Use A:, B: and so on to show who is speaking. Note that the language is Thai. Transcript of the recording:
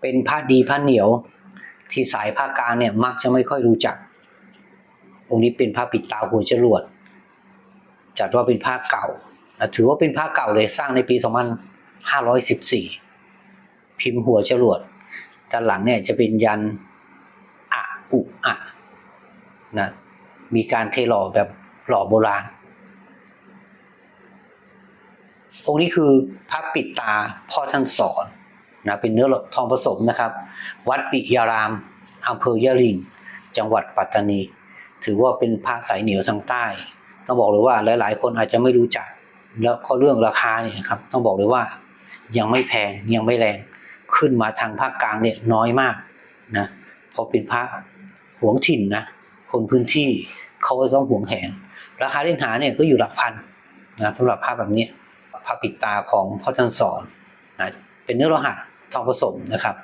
A: เป็นผ้าดีผ้าเหนียว ที่สายภาคกลางเนี่ยมักจะไม่ค่อยรู้จัก องค์นี้เป็นผ้าปิดตาหัวจรวด จัดว่าเป็นผ้าเก่า ถือว่าเป็นผ้าเก่าเลยสร้างในปี 2514 พิมพ์หัวจรวดด้านหลังเนี่ยจะเป็นยันอะอุอะนะมีการเทหล่อแบบหล่อโบราณองค์นี้คือพระปิดตาพ่อท่านสอน นะเป็นเนื้อทองผสมนะครับ วัดปิยารามอำเภอยะริง จังหวัดปัตตานี ถือว่าเป็นพระสายเหนียวทางใต้ต้องบอกเลยว่าหลาย ๆ คนอาจจะไม่รู้จัก แล้วก็เรื่องราคาเนี่ยนะครับต้องบอกเลยว่ายังไม่แพงยังไม่แรงขึ้นมาทางภาคกลางเนี่ยน้อยมากนะเพราะเป็นพระหวงถิ่นนะคนพื้นที่เขาก็ต้องหวงแหน ราคาเล่นหาเนี่ยก็อยู่หลักพันนะสำหรับภาพแบบนี้พระปิดตาของพ่อท่านสอนนะเป็นเนื้อโลหะ ทองผสมนะครับ